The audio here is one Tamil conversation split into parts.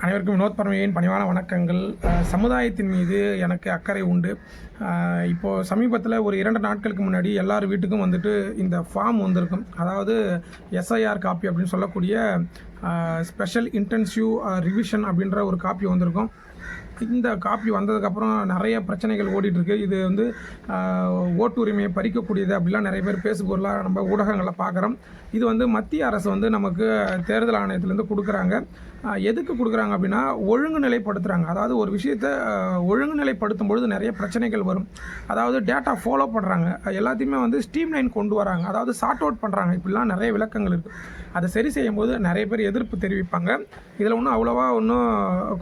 அனைவருக்கும் வினோத் பரமையின் பணிவான வணக்கங்கள். சமுதாயத்தின் மீது எனக்கு அக்கறை உண்டு. இப்போது இப்போ சமீபத்தில் ஒரு இரண்டு நாட்களுக்கு முன்னாடி எல்லார் வீட்டுக்கும் வந்துட்டு இந்த ஃபார்ம் வந்திருக்கும். அதாவது எஸ்ஐஆர் காப்பி அப்படின்னு சொல்லக்கூடிய ஸ்பெஷல் இன்டென்சிவ் ரிவிஷன் அப்படின்ற ஒரு காப்பி வந்திருக்கும். இந்த காப்பி வந்ததுக்கப்புறம் நிறைய பிரச்சனைகள் ஓடிட்டுருக்கு. இது வந்து ஓட்டுரிமையை பறிக்கக்கூடியது அப்படிலாம் நிறைய பேர் பேசுபொருளாக நம்ம ஊடகங்களில் பார்க்குறோம் இது வந்து மத்திய அரசு வந்து நமக்கு தேர்தல் ஆணையத்திலேருந்து கொடுக்குறாங்க. எதுக்கு கொடுக்குறாங்க அப்படின்னா ஒழுங்குநிலைப்படுத்துகிறாங்க அதாவது ஒரு விஷயத்தை ஒழுங்கு ஒழுங்குநிலைப்படுத்தும் பொழுது நிறைய பிரச்சனைகள் வரும். அதாவது டேட்டா ஃபாலோ பண்ணுறாங்க எல்லாத்தையுமே வந்து ஸ்டீம் லைன் கொண்டு வராங்க. அதாவது சார்ட் அவுட் பண்ணுறாங்க இப்படிலாம் நிறைய விளக்கங்கள் இருக்குது அதை சரி செய்யும் போது நிறைய பேர் எதிர்ப்பு தெரிவிப்பாங்க. இதில் ஒன்றும் அவ்வளோவா ஒன்றும்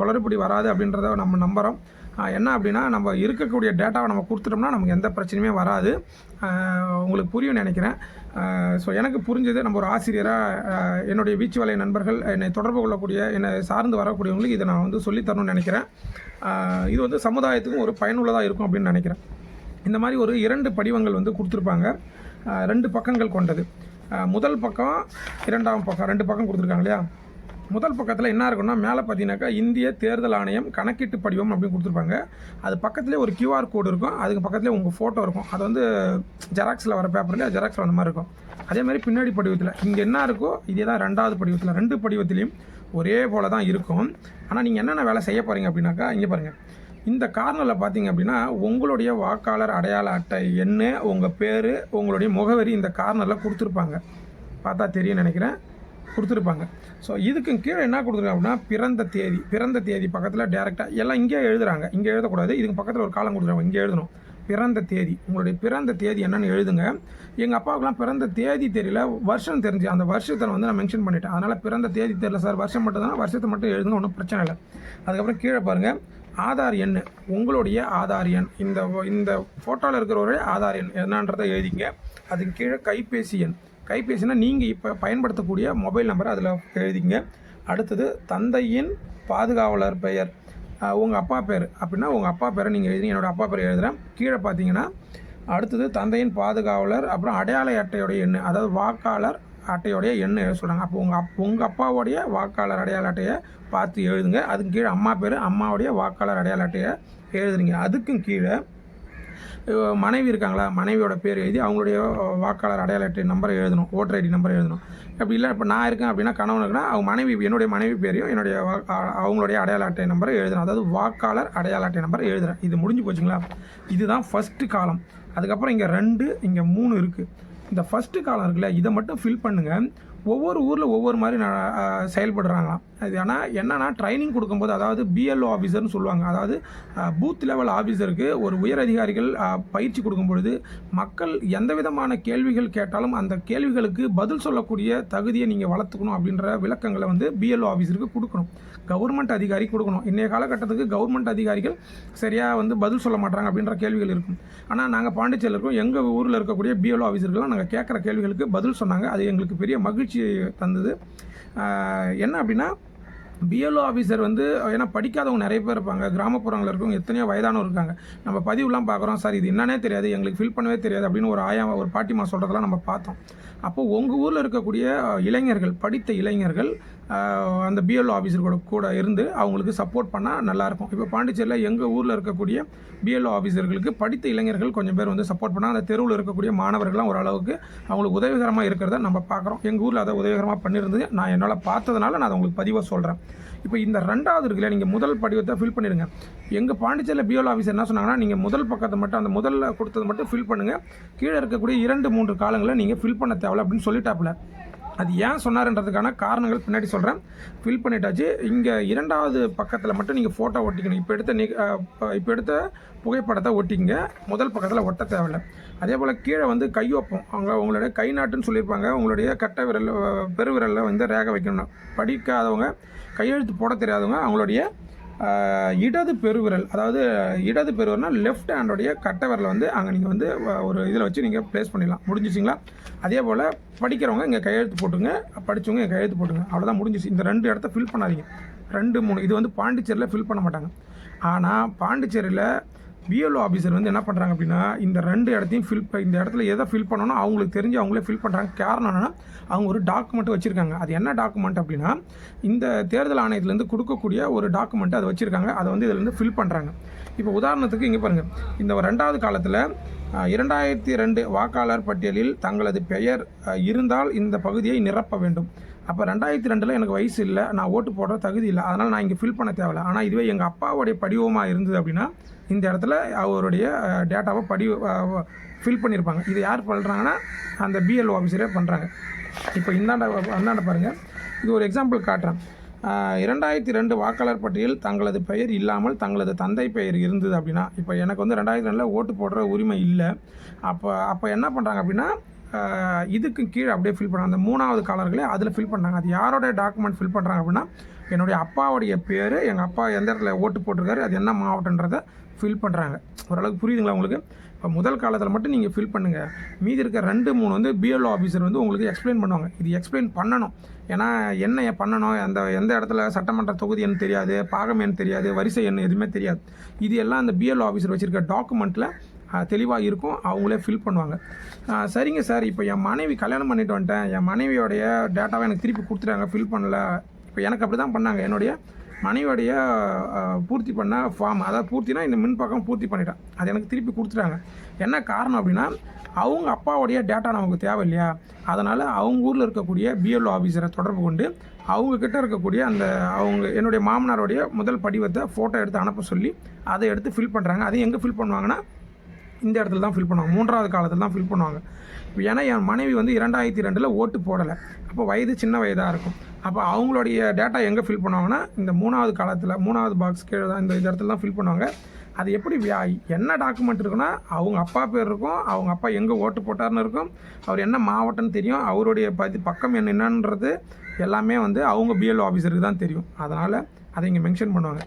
குளறுபடி வராது அப்படின்றத நம்ம நம்புகிறோம் என்ன அப்படின்னா நம்ம இருக்கக்கூடிய டேட்டாவை நம்ம கொடுத்துட்டோம்னா நமக்கு எந்த பிரச்சனையுமே வராது. உங்களுக்கு புரியும் நினைக்கிறேன். ஸோ எனக்கு புரிஞ்சது நம்ம ஒரு ஆசிரியராக என்னுடைய வீச்சு வலை நண்பர்கள் என்னை தொடர்பு கொள்ளக்கூடிய என்னை சார்ந்து வரக்கூடியவங்களுக்கு இதை நான் வந்து சொல்லித்தரணும்னு நினைக்கிறேன். இது வந்து சமுதாயத்துக்கும் ஒரு பயனுள்ளதாக இருக்கும் அப்படின்னு நினைக்கிறேன். இந்த மாதிரி ஒரு இரண்டு படிவங்கள் வந்து கொடுத்துருப்பாங்க. ரெண்டு பக்கங்கள் கொண்டது. முதல் பக்கம் இரண்டாம் பக்கம் ரெண்டு பக்கம் கொடுத்துருக்காங்க இல்லையா? முதல் பக்கத்தில் என்ன இருக்குன்னா மேலே பார்த்தீங்கன்னாக்கா இந்திய தேர்தல் ஆணையம் கணக்கீட்டு படிவம் அப்படின்னு கொடுத்துருப்பாங்க. அது பக்கத்துலேயே ஒரு கியூஆர் கோடு இருக்கும். அதுக்கு பக்கத்துலேயே உங்கள் ஃபோட்டோ இருக்கும். அது வந்து ஜெராக்ஸில் வர பேப்பர்லேயே ஜெராக்ஸில் வந்த மாதிரி இருக்கும். அதே மாதிரி பின்னாடி படிவத்தில் இங்கே என்ன இருக்கோ இதே தான் ரெண்டாவது படிவத்தில் ரெண்டு படிவத்திலையும் ஒரே போல தான் இருக்கும். ஆனால் நீங்கள் என்னென்ன வேலை செய்ய போகிறீங்க அப்படின்னாக்கா இங்கே பாருங்கள் இந்த கார்னரில் பார்த்தீங்க அப்படின்னா உங்களுடைய வாக்காளர் அடையாள அட்டை எண்ணு உங்கள் பேர் உங்களுடைய முகவரி இந்த கார்னரில் கொடுத்துருப்பாங்க. பார்த்தா தெரியும் நினைக்கிறேன். கொடுத்துருப்பாங்க. ஸோ இதுக்கு கீழே என்ன கொடுத்துருக்காங்க அப்படின்னா பிறந்த தேதி பிறந்த தேதி பக்கத்தில் டேரெக்டாக எல்லாம் இங்கே எழுதுறாங்க. இங்கே எழுதக்கூடாது. இதுக்கு பக்கத்தில் ஒரு காலம் கொடுத்துருக்காங்க. இங்கே எழுதணும். பிறந்த தேதி. உங்களுடைய பிறந்த தேதி என்னன்னு எழுதுங்க. எங்கள் அப்பாவுக்குலாம் பிறந்த தேதி தெரியல. வருஷம் தெரிஞ்சு அந்த வருஷத்தை வந்து நான் மென்ஷன் பண்ணிட்டேன். அதனால் பிறந்த தேதி தெரியல சார். வருஷம் மட்டும் தான் வருஷத்தை மட்டும் எழுதுங்க ஒன்றும் பிரச்சனை இல்லை. அதுக்கப்புறம் கீழே பாருங்கள் ஆதார் எண் உங்களுடைய ஆதார் எண். இந்த இந்த ஃபோட்டோவில் இருக்கிறவருடைய ஆதார் எண். என்னன்றதை எழுதிங்க. அதுக்கு கீழே கைபேசி எண். கைபேசினா நீங்கள் இப்போ பயன்படுத்தக்கூடிய மொபைல் நம்பர் அதில் எழுதிங்க அடுத்தது தந்தையின் பாதுகாவலர் பெயர். உங்கள் அப்பா பேர். அப்படின்னா உங்கள் அப்பா பேரை நீங்கள் எழுதி என்னோடய அப்பா பேர் எழுதுகிறேன் கீழே பார்த்தீங்கன்னா அடுத்தது தந்தையின் பாதுகாவலர் அப்புறம் அடையாள அட்டையோடைய எண் அதாவது வாக்காளர் அட்டையோடைய எண் எழுத சொல்கிறாங்க அப்போ உங்கள் அப் உங்கள் அப்பாவோடைய வாக்காளர் அடையாள அட்டையை பார்த்து எழுதுங்க. அதுக்கு கீழே அம்மா பேர் அம்மாவுடைய வாக்காளர் அடையாள அட்டையை எழுதுறீங்க. அதுக்கும் கீழே மனைவி இருக்காங்களா? மனைவியோட பேர் எழுதி அவங்களுடைய வாக்காளர் அடையாள அட்டை நம்பரை எழுதணும் ஓட்டர் ஐடி நம்பர் எழுதணும். அப்படி இல்லை. இப்போ நான் இருக்கேன் அப்படின்னா கணவன் அவங்க மனைவி என்னுடைய மனைவி பேரையும் என்னுடைய அவங்களுடைய அடையாள அட்டை நம்பரை எழுதணும் அதாவது வாக்காளர் அடையாள அட்டை நம்பரை எழுதுறேன். இது முடிஞ்சு போச்சுங்களா? இதுதான் ஃபஸ்ட்டு காலம் அதுக்கப்புறம் இங்கே ரெண்டு இங்கே மூணு இருக்குது இந்த ஃபஸ்ட்டு காலம் இருக்குல்ல இதை மட்டும் ஃபில் பண்ணுங்கள் ஒவ்வொரு ஊரில் ஒவ்வொரு மாதிரி செயல்படுறாங்களாம். அது ஆனால் என்னென்னா ட்ரைனிங் கொடுக்கும்போது அதாவது பிஎல்ஓ ஆஃபீஸர்னு சொல்லுவாங்க. அதாவது பூத் லெவல் ஆஃபீஸருக்கு ஒரு உயர் அதிகாரிகள் பயிற்சி கொடுக்கும் பொழுது மக்கள் எந்த விதமான கேள்விகள் கேட்டாலும் அந்த கேள்விகளுக்கு பதில் சொல்லக்கூடிய தகுதியை நீங்கள் வளர்த்துக்கணும் அப்படின்ற விளக்கங்களை வந்து பிஎல்ஓ ஆஃபீஸருக்கு கொடுக்கணும். கவர்மெண்ட் அதிகாரி கொடுக்கணும். இன்றைய காலகட்டத்துக்கு கவர்மெண்ட் அதிகாரிகள் சரியாக வந்து பதில் சொல்ல மாட்டாங்க அப்படின்ற கேள்விகள் இருக்கும். ஆனால் நாங்கள் பாண்டிச்சேரியில் இருக்கோம். எங்கள் ஊரில் இருக்கக்கூடிய பிஎல்ஓ ஆஃபீஸர்கள்லாம் நாங்கள் கேட்குற கேள்விகளுக்கு பதில் சொன்னாங்க. அது எங்களுக்கு பெரிய மகிழ்ச்சி தந்தது. என்ன அப்படின்னா பிஎல்ஓ ஆஃபீஸர் வந்து ஏன்னா படிக்காதவங்க நிறைய பேர் இருப்பாங்க. கிராமப்புறங்களில் இருக்கவங்க எத்தனையோ வயதானவங்க இருக்காங்க. நம்ம பதிவுலாம் பார்க்குறோம். சார் இது என்னன்னே தெரியாது. எங்களுக்கு ஃபில் பண்ணவே தெரியாது. அப்படின்னு ஒரு ஆயா ஒரு பாட்டிமா சொல்கிறதெல்லாம் நம்ம பார்த்தோம். அப்போது உங்கள் ஊரில் இருக்கக்கூடிய இளைஞர்கள் படித்த இளைஞர்கள் அந்த பிஎல்ஓ ஆஃபீஸர் கூட கூட இருந்து அவங்களுக்கு சப்போர்ட் பண்ணால் நல்லாயிருக்கும். இப்போ பாண்டிச்சேரியில் எங்கள் ஊரில் இருக்கக்கூடிய பிஎல்ஓ ஆஃபீஸர்களுக்கு படித்த இளைஞர்கள் கொஞ்சம் பேர் வந்து சப்போர்ட் பண்ணால் அந்த தெருவில் இருக்கக்கூடிய மாணவர்கள்லாம் ஓரளவுக்கு அவங்களுக்கு உதவிகரமாக இருக்கிறத நம்ம பார்க்குறோம் எங்கள் ஊரில் அதை உதவிகரமாக பண்ணியிருந்தது நான் என்னால் பார்த்ததுனால நான் அதை உங்களுக்கு பதிவாக சொல்கிறேன் இப்போ இந்த ரெண்டாவது இருக்குல்ல நீங்கள் முதல் படிவத்தை ஃபில் பண்ணிடுங்க. எங்கள் பாண்டிச்சேரியில் பிஎல் ஆஃபீஸர் என்ன சொன்னாங்கன்னா நீங்கள் முதல் பக்கத்தை மட்டும் அந்த முதல்ல கொடுத்தது மட்டும் ஃபில் பண்ணுங்கள் கீழே இருக்கக்கூடிய இரண்டு மூன்று காலங்களை நீங்கள் ஃபில் பண்ண தேவை அப்படின்னு சொல்லிட்டாப்புல. அது ஏன் சொன்னார்ன்றதுக்கான காரணங்கள் பின்னாடி சொல்கிறேன் ஃபில் பண்ணிட்டாச்சு. இங்கே இரண்டாவது பக்கத்தில் மட்டும் நீங்கள் ஃபோட்டோ ஒட்டிக்கணும். இப்போ எடுத்த நி இப்போ எடுத்த புகைப்படத்தை ஒட்டிங்க முதல் பக்கத்தில் ஒட்ட தேவையில்லை. அதே போல் கீழே வந்து கையொப்பம் அவங்க உங்களுடைய கை நாட்டுன்னு சொல்லியிருப்பாங்க. உங்களுடைய கட்டை விரல் பெருவிரலில் வந்து ரேகை வைக்கணும் படிக்காதவங்க கையெழுத்து போட தெரியாதவங்க அவங்களுடைய இடது பெருவிரல் அதாவது இடது பெருவிரல்னால் லெஃப்ட் ஹேண்டோடைய கட்டை விரல் வந்து அங்கே நீங்கள் வந்து ஒரு இதில் வச்சு நீங்கள் ப்ளேஸ் பண்ணிடலாம். முடிஞ்சிச்சிங்களா? அதே போல் படிக்கிறவங்க இங்கே கையெழுத்து போட்டுங்க. படித்தவங்க இங்கே கையெழுத்து போட்டுங்க. அவ்வளோதான் முடிஞ்சிச்சு. இந்த ரெண்டு இடத்த ஃபில் பண்ணாதீங்க. ரெண்டு மூணு இது வந்து பாண்டிச்சேரியில் ஃபில் பண்ண மாட்டாங்க. ஆனால் பாண்டிச்சேரியில் பிஎல்ஓ ஆஃபீஸர் வந்து என்ன பண்ணுறாங்க அப்படின்னா இந்த ரெண்டு இடத்தையும் ஃபில் இந்த இடத்துல எதை ஃபில் பண்ணணும் அவங்களுக்கு தெரிஞ்சு அவங்களே ஃபில் பண்ணுறாங்க காரணம் என்னென்னா அவங்க ஒரு டாக்குமெண்ட் வச்சுருக்காங்க. அது என்ன டாக்குமெண்ட் அப்படின்னா இந்த தேர்தல் ஆணையத்துலேருந்து கொடுக்கக்கூடிய ஒரு டாக்குமெண்ட் அதை வச்சுருக்காங்க. அதை வந்து இதில் இருந்து ஃபில் பண்ணுறாங்க இப்போ உதாரணத்துக்கு இங்கே பாருங்கள் இந்த ரெண்டாவது காலத்தில் இரண்டாயிரத்தி ரெண்டு வாக்காளர் பட்டியலில் தங்களது பெயர் இருந்தால் இந்த பகுதியை நிரப்ப வேண்டும். அப்போ ரெண்டாயிரத்தி ரெண்டில் எனக்கு வயசு இல்லை நான் ஓட்டு போடுற தகுதி இல்லை. அதனால் நான் இங்கே ஃபில் பண்ண தேவையில்ல. ஆனால் இதுவே எங்கள் அப்பாவுடைய படிவமாக இருந்தது அப்படின்னா இந்த இடத்துல அவருடைய டேட்டாவை படி ஃபில் பண்ணியிருப்பாங்க இது யார் பண்ணுறாங்கன்னா அந்த பிஎல்ஓ ஆஃபீஸரே பண்ணுறாங்க இப்போ இந்தாண்ட அந்தாண்ட பாருங்கள் இது ஒரு எக்ஸாம்பிள் காட்டுறேன். இரண்டாயிரத்தி ரெண்டு வாக்காளர் பட்டியல் தங்களது பெயர் இல்லாமல் தங்களது தந்தை பெயர் இருந்தது அப்படின்னா இப்போ எனக்கு வந்து ரெண்டாயிரத்தி ரெண்டில் ஓட்டு போடுற உரிமை இல்லை. அப்போ அப்போ என்ன பண்ணுறாங்க அப்படின்னா இதுக்கு கீழே அப்படியே ஃபில் பண்ணாங்க அந்த மூணாவது காலர்களே அதில் ஃபில் பண்ணாங்க அது யாரோடைய டாக்குமெண்ட் ஃபில் பண்ணுறாங்க அப்படின்னா என்னுடைய அப்பாவுடைய பேர் எங்கள் அப்பா எந்த இடத்துல ஓட்டு போட்டிருக்காரு அது என்ன மாவட்டன்றதை ஃபில் பண்ணுறாங்க ஓரளவுக்கு புரியுதுங்களா உங்களுக்கு? இப்போ முதல் காலத்தில் மட்டும் நீங்கள் ஃபில் பண்ணுங்கள் மீதி இருக்க ரெண்டு மூணு வந்து பிஎல்ஓ ஆஃபீஸர் வந்து உங்களுக்கு எக்ஸ்பிளைன் பண்ணுவாங்க. இது எக்ஸ்பிளைன் பண்ணணும். ஏன்னா என்ன பண்ணணும்? அந்த எந்த இடத்துல சட்டமன்ற தொகுதி என்ன தெரியாது பாகம் என்ன தெரியாது வரிசை என்ன எதுவுமே தெரியாது. இது எல்லாம் அந்த பிஎல்ஓ ஆஃபீஸர் வச்சுருக்க டாக்குமெண்ட்டில் தெளிவாக இருக்கும். அவங்களே ஃபில் பண்ணுவாங்க. சரிங்க சார். இப்போ என் மனைவி கல்யாணம் பண்ணிட்டு வந்துட்டேன். என் மனைவியோடைய டேட்டாவை எனக்கு திருப்பி கொடுத்துட்டாங்க. ஃபில் பண்ணல. இப்போ எனக்கு அப்படி தான் பண்ணாங்க. என்னுடைய மனைவியோடைய பூர்த்தி பண்ண ஃபார்ம் அதாவது பூர்த்தினா இந்த மின் பக்கம் பூர்த்தி பண்ணிட்டேன் அது எனக்கு திருப்பி கொடுத்துட்டாங்க. என்ன காரணம் அப்படின்னா அவங்க அப்பாவுடைய டேட்டா நமக்கு தேவை இல்லையா அதனால் அவங்க ஊரில் இருக்கக்கூடிய பிஎல்ஓ ஆஃபீஸரை தொடர்பு கொண்டு அவங்கக்கிட்ட இருக்கக்கூடிய அந்த அவங்க என்னுடைய மாமனாருடைய முதல் படிவத்தை ஃபோட்டோ எடுத்து அனுப்ப சொல்லி அதை எடுத்து ஃபில் பண்ணுறாங்க அதை எங்கே ஃபில் பண்ணுவாங்கன்னா இந்த இடத்துல தான் ஃபில் பண்ணுவாங்க. மூன்றாவது காலத்தில் தான் ஃபில் பண்ணுவாங்க. ஏன்னா என் மனைவி வந்து இரண்டாயிரத்தி ரெண்டில் ஓட்டு போடலை. அப்போ வயது சின்ன வயதாக இருக்கும். அப்போ அவங்களுடைய டேட்டா எங்கே ஃபில் பண்ணுவாங்கன்னா இந்த மூணாவது காலத்தில் மூணாவது பாக்ஸ் கீழே தான் இந்த இடத்துல தான் ஃபில் பண்ணுவாங்க. அது எப்படி வியா- என்ன டாக்குமெண்ட் இருக்குன்னா அவங்க அப்பா பேர் இருக்கும் அவங்க அப்பா எங்கே ஓட்டு போட்டார்னு இருக்கும் அவர் என்ன மாவட்டம்னு தெரியும் அவருடைய பதி பக்கம் என்னன்றது எல்லாமே வந்து அவங்க பிஎல்ஓ ஆஃபீஸருக்கு தான் தெரியும். அதனால் அதை இங்கே மென்ஷன் பண்ணுவாங்க.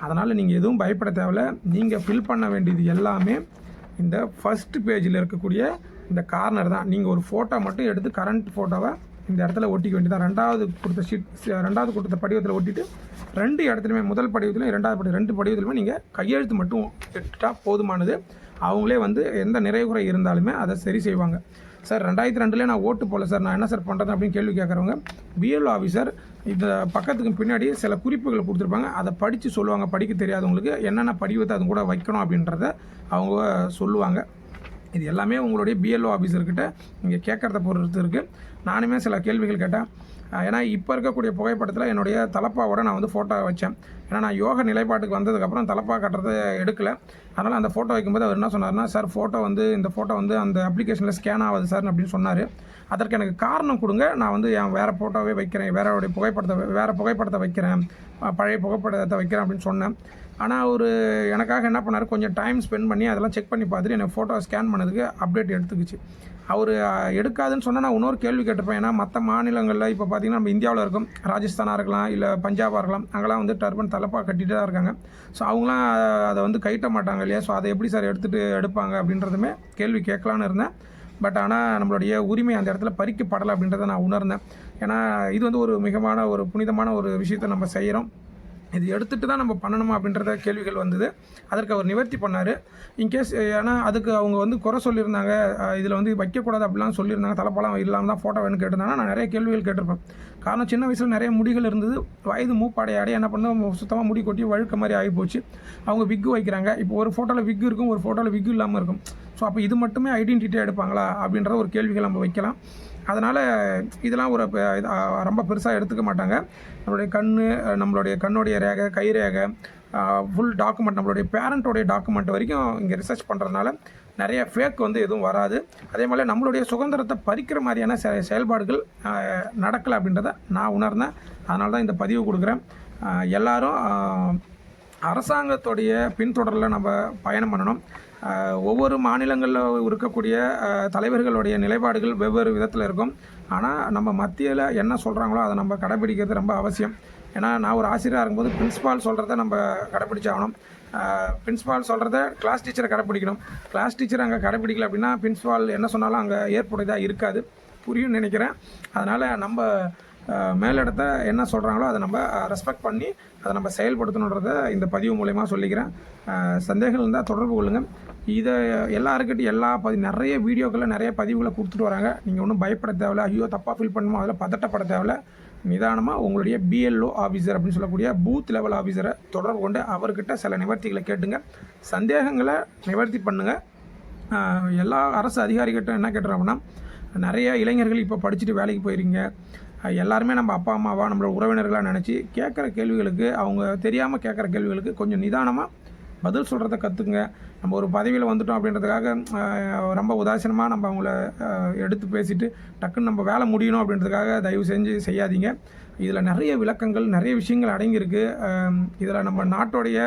அதனால் நீங்கள் எதுவும் பயப்பட தேவையில்ல. நீங்கள் ஃபில் பண்ண வேண்டியது எல்லாமே இந்த ஃபஸ்ட்டு பேஜில் இருக்கக்கூடிய இந்த கார்னர் தான். நீங்கள் ஒரு ஃபோட்டோ மட்டும் எடுத்து கரண்ட் ஃபோட்டோவை இந்த இடத்துல ஒட்டிக்க வேண்டியதான் ரெண்டாவது கொடுத்த ஷீட் ரெண்டாவது கொடுத்த படிவத்தில் ஒட்டிட்டு ரெண்டு இடத்துலையுமே முதல் படிவத்திலும் இரண்டாவது படி ரெண்டு படிவத்திலுமே நீங்கள் கையெழுத்து மட்டும் எடுத்துட்டால் போதுமானது. அவங்களே வந்து எந்த நிறைகுறை இருந்தாலுமே அதை சரி செய்வாங்க. சார் ரெண்டாயிரத்தி ரெண்டுலேயே நான் ஓட்டு போகல சார். நான் என்ன சார் பண்ணுறது அப்படின்னு கேள்வி கேட்குறவங்க பிஎல்ஓ ஆஃபீஸர் இந்த பக்கத்துக்கு பின்னாடி சில குறிப்புகள் கொடுத்துருப்பாங்க. அதை படித்து சொல்லுவாங்க. படிக்க தெரியாதவங்களுக்கு என்னென்ன படிவத்தை அது கூட வைக்கணும் அப்படின்றத அவங்க சொல்லுவாங்க. இது எல்லாமே உங்களுடைய பிஎல்ஓ ஆஃபீஸர்கிட்ட நீங்கள் கேட்குறத பொறுத்து இருக்குது நானுமே சில கேள்விகள் கேட்டேன். ஏன்னா இப்போ இருக்கக்கூடிய புகைப்படத்தில் என்னுடைய தலப்பாவோட நான் வந்து ஃபோட்டோ வச்சேன். ஏன்னா நான் யோக நிலைப்பாட்டுக்கு வந்ததுக்கப்புறம் தலப்பா கட்டுறதை எடுக்கலை. அதனால் அந்த ஃபோட்டோ வைக்கும்போது அவர் என்ன சொன்னார்னா சார் ஃபோட்டோ வந்து இந்த ஃபோட்டோ வந்து அந்த அப்ளிகேஷனில் ஸ்கேன் ஆகுது சார் அப்படின்னு சொன்னார். அதற்கு எனக்கு காரணம் கொடுங்க. நான் வந்து என் வேறு ஃபோட்டோவே வைக்கிறேன். வேறோடைய புகைப்படத்தை வேறு புகைப்படத்தை வைக்கிறேன். பழைய புகைப்படத்தை வைக்கிறேன் அப்படின்னு சொன்னேன். ஆனால் அவர் எனக்காக என்ன பண்ணார் கொஞ்சம் டைம் ஸ்பெண்ட் பண்ணி அதெல்லாம் செக் பண்ணி பார்த்துட்டு எனக்கு ஃபோட்டோ ஸ்கேன் பண்ணதுக்கு அப்டேட் எடுத்துக்கிச்சு. அவர் எடுக்காதுன்னு சொன்னால் நான் இன்னொரு கேள்வி கேட்டுப்பேன் ஏன்னா மற்ற மாநிலங்களில் இப்போ பார்த்தீங்கன்னா நம்ம இந்தியாவில் இருக்கும் ராஜஸ்தானாக இருக்கலாம் இல்லை பஞ்சாபாக இருக்கலாம் அங்கெல்லாம் வந்து டர்பன் தலைப்பாக கட்டிகிட்டு தான் இருக்காங்க. ஸோ அவங்களாம் அதை வந்து கைட்ட மாட்டாங்க இல்லையா? ஸோ அதை எப்படி சார் எடுத்துகிட்டு எடுப்பாங்க அப்படின்றதுமே கேள்வி கேட்கலான்னு இருந்தேன். பட் ஆனால் நம்மளுடைய உரிமை அந்த இடத்துல பறிக்கப்படலை அப்படின்றத நான் உணர்ந்தேன். ஏன்னா இது வந்து ஒரு மிகமான ஒரு புனிதமான ஒரு விஷயத்தை நம்ம செய்கிறோம் இது எடுத்துகிட்டு தான் நம்ம பண்ணணுமா அப்படின்றத கேள்விகள் வந்தது. அதற்கு அவர் நிவர்த்தி பண்ணார். இன்கேஸ் ஏன்னா அதுக்கு அவங்க வந்து குறை சொல்லியிருந்தாங்க. இதில் வந்து வைக்கக்கூடாது அப்படிலாம் சொல்லியிருந்தாங்க. தலைப்பழம் இல்லாமல் தான் ஃபோட்டோ வேணும்னு கேட்டிருந்தாங்க. நான் நிறைய கேள்விகள் கேட்டிருப்பேன். காரணம் சின்ன வயசில் நிறைய முடிகள் இருந்தது. வயது மூப்பாடை என்ன பண்ண சுத்தமாக முடி கொட்டி வழுக்க மாதிரி ஆகி போச்சு. அவங்க விக்கு வைக்கிறாங்க. இப்போ ஒரு ஃபோட்டோவில் விக்கு இருக்கும். ஒரு ஃபோட்டோவில் விக்கு இல்லாமல் இருக்கும். ஸோ அப்போ இது மட்டுமே ஐடென்டிட்டியாக எடுப்பாங்களா அப்படின்ற ஒரு கேள்விகள் நம்ம வைக்கலாம். அதனால் இதெல்லாம் ஒரு ரொம்ப பெருசாக எடுத்துக்க மாட்டாங்க. நம்மளுடைய கண் நம்மளுடைய கண்ணுடைய ரேகை கை ரேகை ஃபுல் டாக்குமெண்ட் நம்மளுடைய பேரண்ட்டோடைய டாக்குமெண்ட் வரைக்கும் இங்கே ரிசர்ச் பண்ணுறதுனால நிறைய ஃபேக் வந்து எதுவும் வராது. அதே மாதிரி நம்மளுடைய சுதந்திரத்தை பறிக்கிற மாதிரியான செ செயல்பாடுகள் நடக்கலை அப்படின்றத நான் உணர்ந்தேன். அதனால தான் இந்த பதிவு கொடுக்குறேன். ஆ, எல்லாரும் அரசாங்கத்துடைய பின்தொடரில் நம்ம பயணம் பண்ணணும். ஒவ்வொரு மாநிலங்களில் இருக்கக்கூடிய தலைவர்களுடைய நிலைப்பாடுகள் வெவ்வேறு விதத்தில் இருக்கும். ஆனால் நம்ம மத்தியில் என்ன சொல்கிறாங்களோ அதை நம்ம கடைபிடிக்கிறது ரொம்ப அவசியம். ஏன்னா நான் ஒரு ஆசிரியராக இருக்கும்போது பிரின்ஸ்பால் சொல்கிறத நம்ம கடைப்பிடிச்சாகணும் பிரின்ஸ்பால் சொல்கிறத கிளாஸ் டீச்சரை கடைப்பிடிக்கணும் கிளாஸ் டீச்சர் அங்கே கடைப்பிடிக்கல அப்படின்னா பிரின்ஸ்பால் என்ன சொன்னாலும் அங்கே ஏற்புடையதாக இருக்காது. புரியும்னு நினைக்கிறேன். அதனால் நம்ம மேலிடத்தை என்ன சொல்கிறாங்களோ அதை நம்ம ரெஸ்பெக்ட் பண்ணி அதை நம்ம செயல்படுத்தணுன்றத இந்த பதிவு மூலயமா சொல்லிக்கிறேன். சந்தேகம் இருந்தால் தொடர்பு கொள்ளுங்கள் இதை எல்லாருக்கிட்டையும் எல்லா பதி நிறைய வீடியோக்களில் நிறைய பதிவுகளை கொடுத்துட்டு வராங்க. நீங்கள் ஒன்றும் பயப்பட தேவையில்ல. ஐயோ தப்பாக ஃபீல் பண்ணுமோ? அதில் பதட்டப்பட தேவையில்ல. நிதானமாக உங்களுடைய பிஎல்ஓ ஆஃபீஸர் அப்படின்னு சொல்லக்கூடிய பூத் லெவல் ஆஃபீஸரை தொடர்பு கொண்டு அவர்கிட்ட சில நிவர்த்திகளை கேட்டுங்க. சந்தேகங்களை நிவர்த்தி பண்ணுங்கள் எல்லா அரசு அதிகாரிகிட்ட என்ன கேட்டுறோம்னா நிறைய இளைஞர்கள் இப்போ படிச்சுட்டு வேலைக்கு போயிருங்க எல்லாருமே நம்ம அப்பா அம்மாவா நம்மளோட உறவினர்களாக நினச்சி கேட்குற கேள்விகளுக்கு அவங்க தெரியாமல் கேட்குற கேள்விகளுக்கு கொஞ்சம் நிதானமாக பதில் சொல்கிறத கற்றுக்குங்க நம்ம ஒரு பதவியில் வந்துட்டோம் அப்படின்றதுக்காக ரொம்ப உதாசீனமாக நம்ம அவங்கள எடுத்து பேசிட்டு டக்குன்னு நம்ம வேலை முடியணும் அப்படின்றதுக்காக தயவு செஞ்சு செய்யாதீங்க. இதில் நிறைய விளக்கங்கள் நிறைய விஷயங்கள் அடங்கியிருக்கு. இதில் நம்ம நாட்டுடைய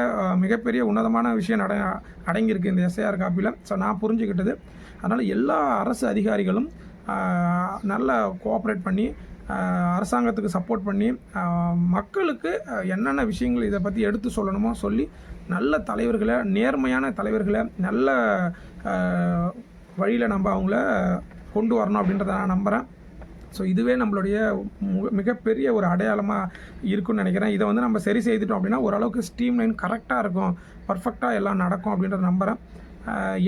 மிகப்பெரிய உன்னதமான விஷயம் அட அடங்கியிருக்கு இந்த எஸ்ஐஆர் காப்பியில் ஸோ நான் புரிஞ்சுக்கிட்டது அதனால் எல்லா அரசு அதிகாரிகளும் நல்லா கோஆப்ரேட் பண்ணி அரசாங்கத்துக்கு சப்போர்ட் பண்ணி மக்களுக்கு என்னென்ன விஷயங்கள் இதை பற்றி எடுத்து சொல்லணுமோ சொல்லி நல்ல தலைவர்களை நேர்மையான தலைவர்களை நல்ல வழியில் நம்ம அவங்கள கொண்டு வரணும் அப்படின்றத நான் நம்புகிறேன் ஸோ இதுவே நம்மளுடைய மு- மிகப்பெரிய ஒரு அடையாளமாக இருக்கும்னு நினைக்கிறேன். இதை வந்து நம்ம சரி செய்துட்டோம் அப்படின்னா ஓரளவுக்கு ஸ்ட்ரீம் லைன் கரெக்டாக இருக்கும். பர்ஃபெக்டாக எல்லாம் நடக்கும் அப்படின்றத நம்புகிறேன்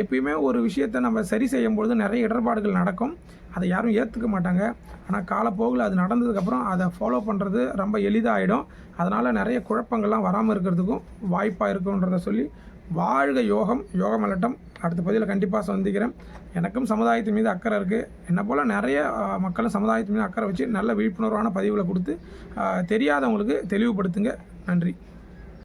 எப்பயுமே ஒரு விஷயத்தை நம்ம சரி செய்யும்பொழுது நிறைய இடர்பாடுகள் நடக்கும். அதை யாரும் ஏற்றுக்க மாட்டாங்க. ஆனால் காலப்போக்கில் அது நடந்ததுக்கப்புறம் அதை ஃபாலோ பண்ணுறது ரொம்ப எளிதாகிடும் அதனால் நிறைய குழப்பங்கள்லாம் வராமல் இருக்கிறதுக்கும் வாய்ப்பாக இருக்குன்றத சொல்லி வாழ்க யோகம் யோகமலட்டம் அடுத்த பதிவில் கண்டிப்பாக சந்திக்கிறேன். எனக்கும் சமுதாயத்தின் மீது அக்கறை இருக்குது என்னை போல் நிறைய மக்களும் சமுதாயத்தின் மீது அக்கறை வச்சு நல்ல விழிப்புணர்வான பதிவுகளை கொடுத்து தெரியாதவங்களுக்கு தெளிவுபடுத்துங்க. நன்றி.